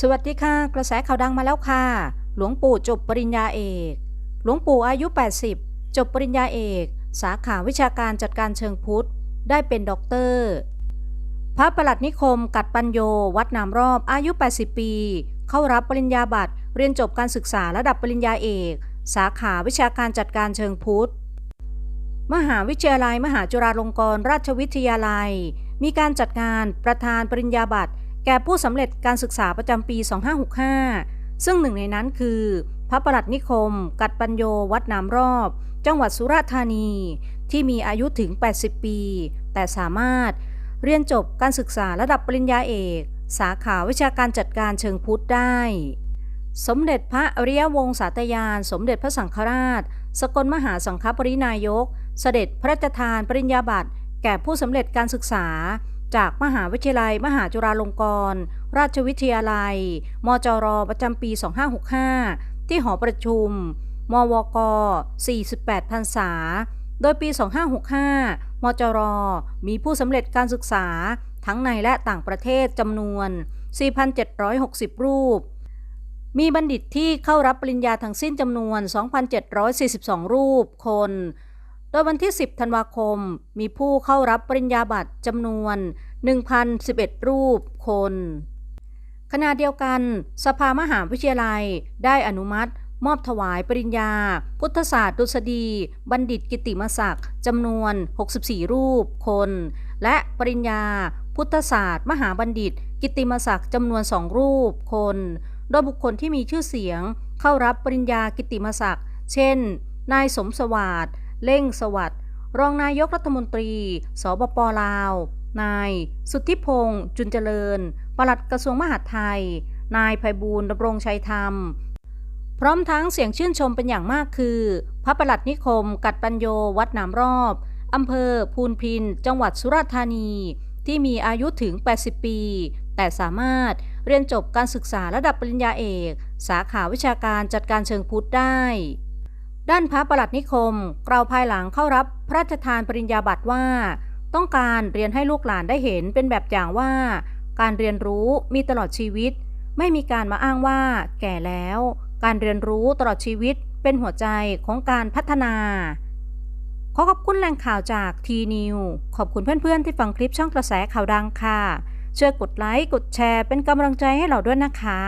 สวัสดีค่ะ กระแสข่าวดังมาแล้วค่ะ หลวงปู่จบปริญญาเอก หลวงปู่อายุ 80 จบปริญญาเอก สาขาวิชาการจัดการเชิงพุทธ ได้เป็นด็อกเตอร์ พระประหลัดนิคม กัดปัญโย วัดนามรอบ อายุ 80 ปี เข้ารับปริญญาบัตร เรียนจบการศึกษาระดับปริญญาเอก สาขาวิชาการจัดการเชิงพุทธ มหาวิทยาลัย มหาจุฬาลงกรณราชวิทยาลัย มีการจัดงานประธานปริญญาบัตร แก่ผู้สำเร็จการศึกษาประจำปี 2565 ซึ่งหนึ่งในนั้นคือ พระประหลัดนิคม กัดปัญโยวัดน้ำรอบ จังหวัดสุราษฎร์ธานี ที่มีอายุถึง 80 ปี แต่สามารถเรียนจบการศึกษาระดับปริญญาเอก สาขาวิชาการจัดการเชิงพุทธได้ สมเด็จพระอริยวงศาตยาน สมเด็จพระสังฆราช สกลมหาสังฆปรินายก เสด็จพระราชทานปริญญาบัตรแก่ผู้สำเร็จการศึกษา จากมหาวิทยาลัย มหาจุฬาลงกรณราชวิทยาลัย มจร ประจำปี 2565 ที่หอประชุม มวก 48พรรษา โดยปี 2565 มจร มีผู้สำเร็จการศึกษาทั้งในและต่างประเทศจำนวน 4,760 รูป มีบัณฑิตที่เข้ารับปริญญาทั้งสิ้นจำนวน 2,742 รูปคน โดยวันที่ 10 ธันวาคม มีผู้เข้ารับปริญญาบัตรจำนวน 1,011 รูปคน ขณะเดียวกัน สภามหาวิทยาลัยได้อนุมัติ มอบถวายปริญญา พุทธศาสตร์ดุษฎี บัณฑิตกิติมศักดิ์จำนวน 64 รูปคน และปริญญา พุทธศาสตร์ มหาบัณฑิต กิติมศักดิ์จำนวนสองรูปคน โดยบุคคลที่มีชื่อเสียง เข้ารับปริญญากิติมศักดิ์เช่น นายสมสวัสดิ์ เล่งสวัสดิ์รองนายกรัฐมนตรี สบปลาว นาย สุทธิพงษ์จุนเจริญ ปลัดกระทรวงมหาดไทย นายไพบูลย์ดำรงชัยธรรม พร้อมทั้งเสียงชื่นชมเป็นอย่างมากคือ พระประหลัดนิคม กัดปัญโยวัดหนามรอบอำเภอ พูนพิน จังหวัดสุราษฎร์ธานี ที่มีอายุถึง 80 ปี แต่สามารถเรียนจบการศึกษาระดับปริญญาเอก สาขาวิชาการจัดการเชิงพุทธได้ ด้านพระประหลัดนิคมกล่าวภายหลังเข้ารับพระราชทานปริญญาบัตรว่า ต้องการเรียนให้ลูกหลานได้เห็นเป็นแบบอย่างว่า การเรียนรู้มีตลอดชีวิต ไม่มีการมาอ้างว่า แก่แล้ว การเรียนรู้ตลอดชีวิตเป็นหัวใจของการพัฒนา ขอขอบคุณแหล่งข่าวจากทีนิวขอบคุณเพื่อนๆที่ฟังคลิปช่องกระแสข่าวดังค่ะช่วยกดไลค์กดแชร์เป็นกำลังใจให้เราด้วยนะคะ